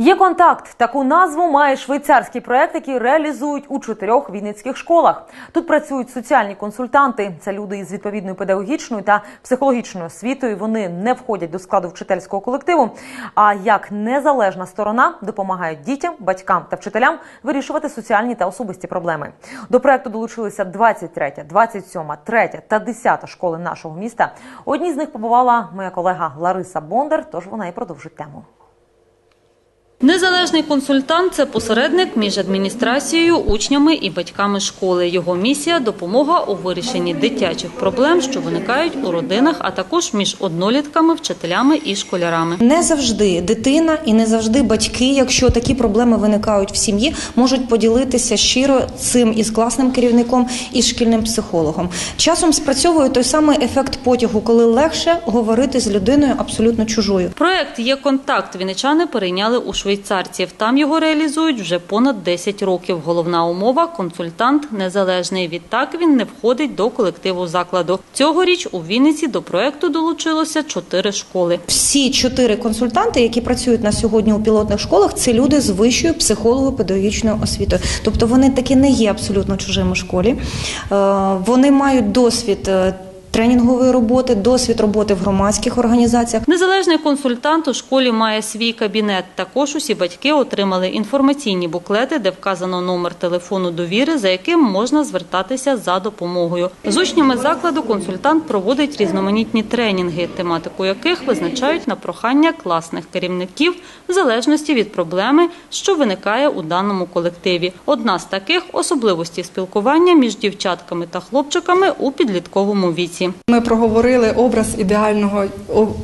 Є контакт. Таку назву має швейцарський проект, який реалізують у чотирьох вінницьких школах. Тут працюють соціальні консультанти. Це люди із відповідною педагогічною та психологічною освітою. Вони не входять до складу вчительського колективу. А як незалежна сторона допомагають дітям, батькам та вчителям вирішувати соціальні та особисті проблеми. До проекту долучилися 23, 27, 3 та 10 школи нашого міста. Одній з них побувала моя колега Лариса Бондар. Тож вона і продовжить тему. Незалежний консультант це посередник між адміністрацією, учнями і батьками школи. Його місія допомога у вирішенні дитячих проблем, що виникають у родинах, а також між однолітками, вчителями і школярами. Не завжди дитина і не завжди батьки, якщо такі проблеми виникають в сім'ї, можуть поділитися щиро цим із класним керівником і шкільним психологом. Часом спрацьовує той самий ефект потягу, коли легше говорити з людиною абсолютно чужою. Проект є контакт. Вінничани перейняли у швейцарців. Там його реалізують вже понад 10 років. Головна умова консультант незалежний. Відтак він не входить до колективу закладу. Цьогоріч у Вінниці до проекту долучилося чотири школи. Всі чотири консультанти, які працюють на сьогодні у пілотних школах, це люди з вищою психолого-педагогічною освітою. Тобто вони таки не є абсолютно чужими школі. Е, Вони мають досвід. Тренінгової роботи, досвід роботи в громадських організаціях. Незалежний консультант у школі має свій кабінет. Також усі батьки отримали інформаційні буклети, де вказано номер телефону довіри, за яким можна звертатися за допомогою. З учнями закладу консультант проводить різноманітні тренінги, тематику яких визначають на прохання класних керівників в залежності від проблеми, що виникає у даному колективі. Одна з таких особливості спілкування між дівчатками та хлопчиками у підлітковому віці. Ми проговорили образ ідеального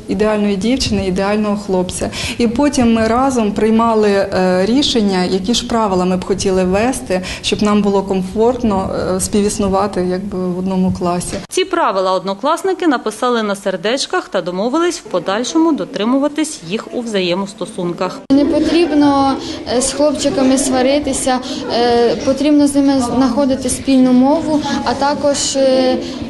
ідеальної дівчини, ідеального хлопця. І потім ми разом приймали е, рішення, які ж правила ми б хотіли ввести, щоб нам було комфортно е, співіснувати якби в одному класі. Ці правила однокласники написали на сердечках та домовились в подальшому дотримуватись їх у взаємостосунках. Не потрібно е, з хлопчиками сваритися, потрібно з ними знаходити спільну мову, а також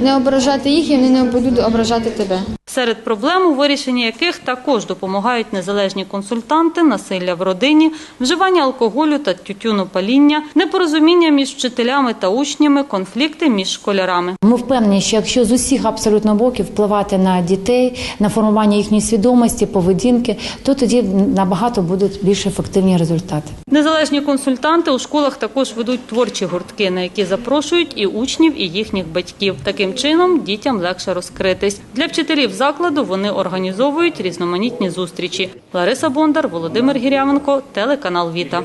не ображати їх і вони не будуть ображати тебе. Серед проблем, у вирішенні яких також допомагають незалежні консультанти, насилля в родині, вживання алкоголю та тютюнопаління, непорозуміння між вчителями та учнями, конфлікти між школярами. Ми впевнені, що якщо з усіх абсолютно боків впливати на дітей, на формування їхньої свідомості, поведінки, то тоді набагато будуть більш ефективні результати. Незалежні консультанти у школах також ведуть творчі гуртки, на які запрошують і учнів, і їхніх батьків. Таким чином дітям легше розкритись. Для вчителів закладу вони організовують різноманітні зустрічі. Лариса Бондар, Володимир Гірявенко, телеканал Віта.